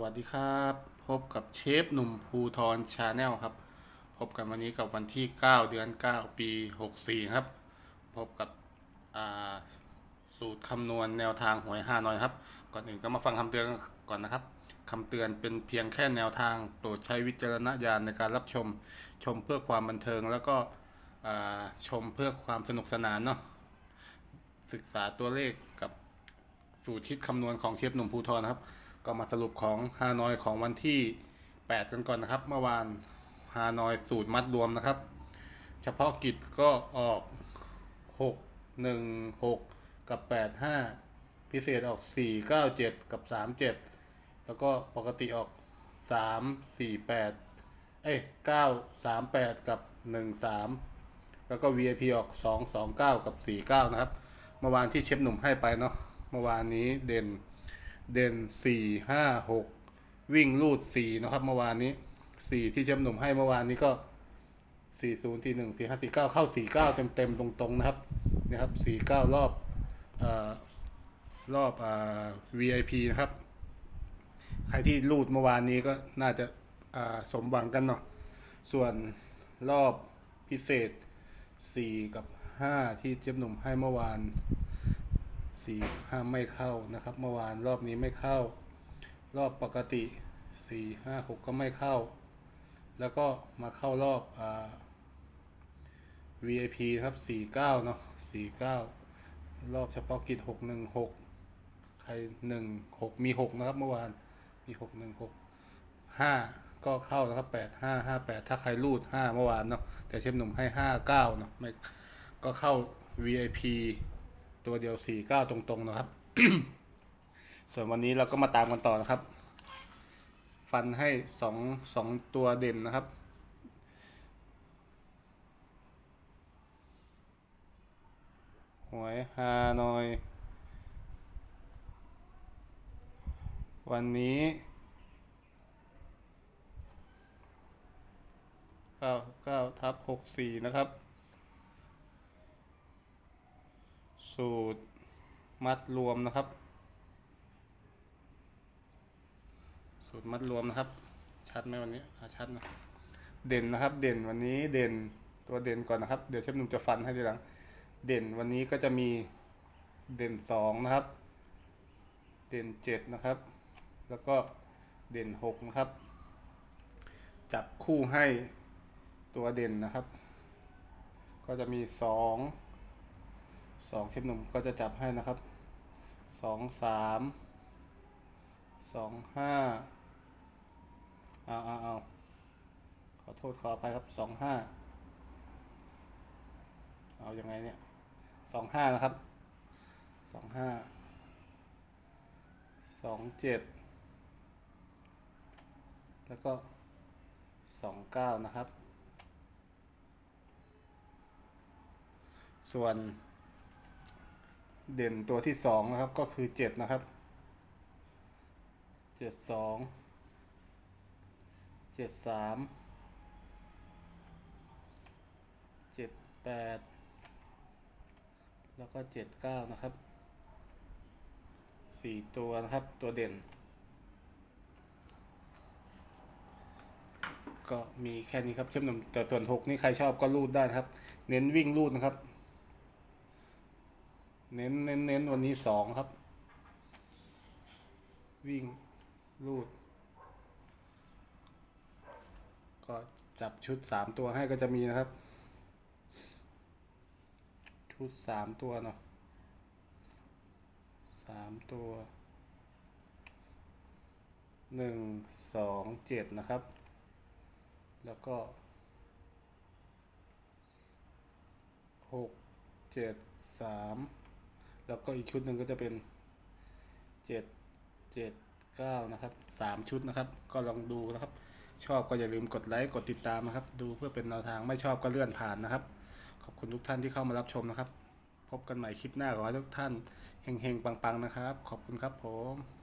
วัสดีครับ พบกับเชฟหนุ่มภูทรชาแนลครับ พบกันวันนี้กับวันที่ 9 เดือน 9 ปี 64 ครับ พบกับสูตรคำนวณแนวทางหวยห้าน้อยครับ ก่อนอื่นก็มาฟังคำเตือนก่อนนะครับคำเตือนเป็นเพียงแค่แนวทางโปรดใช้วิจารณญาณในการรับชมชมเพื่อความบันเทิง แล้วก็ชมเพื่อความสนุกสนานเนาะศึกษาตัวเลขกับสูตรคิดคำนวณของเชฟหนุ่มภูทรนครับ ก็มาสรุปของฮานอยของวันที่ 8 กันก่อนนะครับ เมื่อวานฮานอยสูตรมัดรวมนะครับ เฉพาะกิจก็ออก 6 1 6 กับ 8 5 พิเศษออก 4 9 7 กับ 3 7 แล้วก็ปกติออก 3 4 8 เอ้ย 9 3 8 กับ 1 3 แล้วก็ VIP ออก 2 2 9 กับ 4 9 นะครับ เมื่อวานที่เชฟหนุ่มให้ไปเนาะเมื่อวานนี้เด่น เด่นสี่ห้าหกวิ่งลูดสี่นะครับเมื่อวานนี้สี่ที่เชฟหนุ่มให้เมื่อวานนี้ก็สี่ศูนย์สี่หนึ่งสี่ห้าสี่เก้าเข้าสี่เก้าเต็มเต็มๆตรงๆนะครับนี่ครับสี่เก้ารอบอ่อรอบอ่า VIP นะครับ ใครที่ลูดเมื่อวานนี้ก็น่าจะอ่าสมหวังกันเนาะส่วนรอบพิเศษสี่กับห้าที่เชฟหนุ่มให้เมื่อวาน สี่ห้าไม่เข้านะครับ เมื่อวานรอบนี้ไม่เข้า รอบปกติสี่ห้าหกก็ไม่เข้า แล้วก็มาเข้ารอบอ่า VIP ครับสี่เก้าเนาะสี่เก้ารอบเฉพาะกิจหกหนึ่งหกใครหนึ่งหกมีหกนะครับเมื่อวานมีหกหนึ่งหกห้าก็เข้านะครับแปดห้าห้าแปดถ้าใครรูดห้าเมื่อวานเนาะแต่เชฟหนุ่มให้ห้าเก้าเนาะไม่ก็เข้า VIP ตัวเดียวสี่เก้าตรงๆนะครับ ส่วนวันนี้เราก็มาตามกันต่อนะครับ ฟันให้สองสองตัวเด่นนะครับหวยฮานอย วันนี้เก้าเก้าทับหกสี่นะครับ สูตรมัดรวมนะครับ สูตรมัดรวมนะครับ ชัดไหมวันนี้อะชัดนะเด่นนะครับ เด่นวันนี้เด่นตัวเด่นก่อนนะครับ เดี๋ยวเชฟหนุ่มจะฟันให้ทีหลัง เด่นวันนี้ก็จะมีเด่นสองนะครับ เด่นเจ็ดนะครับ แล้วก็เด่นหกนะครับ จับคู่ให้ตัวเด่นนะครับ ก็จะมีสอง สองเชฟหนุ่มก็จะจับให้นะครับสองสามสองห้าเอาเอาเอาขอโทษขออภัยครับสองห้าเอายังไงเนี่ยสองห้านะครับสองห้าสองเจ็ดแล้วก็สองเก้านะครับ ส่วน เด่นตัวที่สองนะครับก็คือเจ็ดนะครับเจ็ดสองเจ็ดสามเจ็ดแปดแล้วก็เจ็ดเก้านะครับสี่ตัวนะครับตัวเด่น ก็มีแค่นี้ครับเชื่อมหนุ่มแต่ส่วนหกนี่ใครชอบก็รูดได้ครับ เน้นวิ่งรูดนะครับ เน้นเน้นเน้นวันนี้สองครับ วิ่งลูด ก็จับชุดสามตัวให้ก็จะมีนะครับ ชุดสามตัวเนาะสามตัวหนึ่งสองเจ็ดนะครับ แล้วก็หกเจ็ดสาม แล้วก็อีกชุดหนึ่งก็จะเป็นเจ็ดเจ็ดเก้านะครับสามชุดนะครับ ก็ลองดูนะครับ ชอบก็อย่าลืมกดไลค์กดติดตามนะครับ ดูเพื่อเป็นแนวทางไม่ชอบก็เลื่อนผ่านนะครับ ขอบคุณทุกท่านที่เข้ามารับชมนะครับ พบกันใหม่คลิปหน้าขอให้ทุกท่านเฮงๆปังๆนะครับ ขอบคุณครับผม